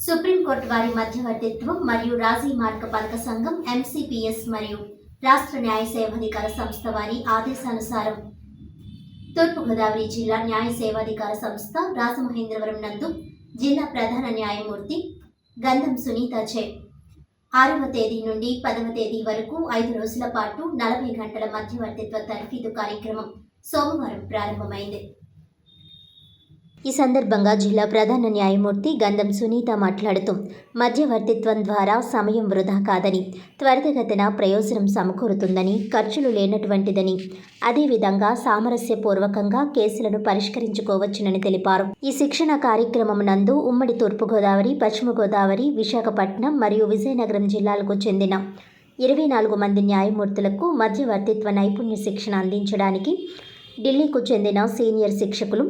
Supreme court వారి మధ్యవర్తిత్వం మరియు రాజీ మార్గ పథక సంఘం ఎంసీపీఎస్ మరియు రాష్ట్ర న్యాయ సేవాధికార సంస్థ వారి ఆదేశానుసారం తూర్పుగోదావరి జిల్లా న్యాయ సేవాధికార సంస్థ రాజమహేంద్రవరం నందు జిల్లా ప్రధాన న్యాయమూర్తి గంధం సునీతచే ఆరవ తేదీ నుండి పదవ తేదీ వరకు ఐదు రోజుల పాటు నలభై గంటల మధ్యవర్తిత్వ తర్ఫీదు కార్యక్రమం సోమవారం ప్రారంభమైంది. ఈ సందర్భంగా జిల్లా ప్రధాన న్యాయమూర్తి గంధం సునీత మాట్లాడుతూ మధ్యవర్తిత్వం ద్వారా సమయం వృధా కాదని త్వరితగతిన ప్రయోజనం సమకూరుతుందని ఖర్చులు లేనటువంటిదని అదేవిధంగా సామరస్యపూర్వకంగా కేసులను పరిష్కరించుకోవచ్చునని తెలిపారు. ఈ శిక్షణ కార్యక్రమం నందు ఉమ్మడి తూర్పుగోదావరి పశ్చిమ గోదావరి విశాఖపట్నం మరియు విజయనగరం జిల్లాలకు చెందిన ఇరవై నాలుగు మంది న్యాయమూర్తులకు మధ్యవర్తిత్వ నైపుణ్య శిక్షణ అందించడానికి ఢిల్లీకు చెందిన సీనియర్ శిక్షకులు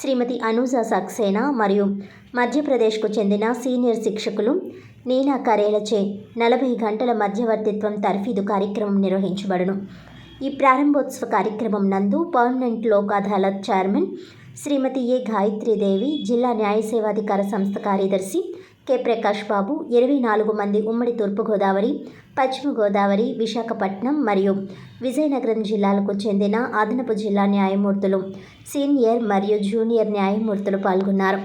శ్రీమతి అనూజ సక్సేనా మరియు మధ్యప్రదేశ్కు చెందిన సీనియర్ శిక్షకులు నీనా కరేలచే నలభై గంటల మధ్యవర్తిత్వం తర్ఫీదు కార్యక్రమం నిర్వహించబడును. ఈ ప్రారంభోత్సవ కార్యక్రమం నందు permanent Lok Adalat chairman Shrimati A Gayatridevi జిల్లా న్యాయ సేవాధికార సంస్థ కార్యదర్శి కె ప్రకాష్ బాబు ఇరవై నాలుగు మంది ఉమ్మడి తూర్పుగోదావరి పశ్చిమ గోదావరి విశాఖపట్నం మరియు విజయనగరం జిల్లాలకు చెందిన అదనపు జిల్లా న్యాయమూర్తులు సీనియర్ మరియు జూనియర్ న్యాయమూర్తులు పాల్గొన్నారు.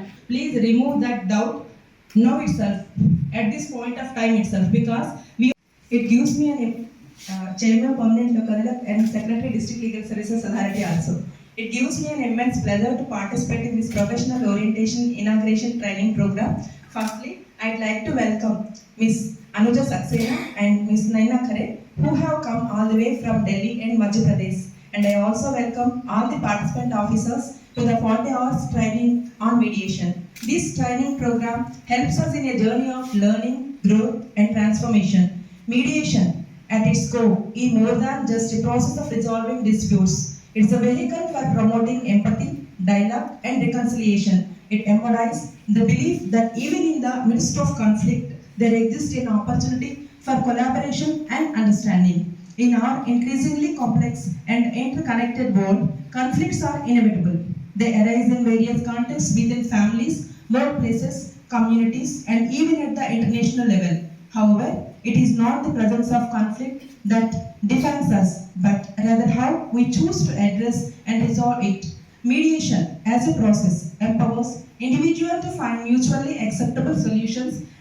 It gives me an immense pleasure to participate in this professional orientation inauguration training program firstly i'd like to welcome miss anuja saxena and miss naina Kare, who have come all the way from delhi and madhya pradesh and i also welcome all the participant officers to the 40 hours training on mediation. This training program helps us in a journey of learning, growth, and transformation. Mediation, at its core, is more than just a process of resolving disputes. It's a vehicle for promoting empathy, dialogue, and reconciliation. It embodies the belief that even in the midst of conflict, there exists an opportunity for collaboration and understanding. In our increasingly complex and interconnected world, conflicts are inevitable. They arise in various contexts within families, workplaces, communities, and even at the international level. However, it is not the presence of conflict that defines us, but rather how we choose to address and resolve it. Mediation, as a process, empowers individuals to find mutually acceptable solutions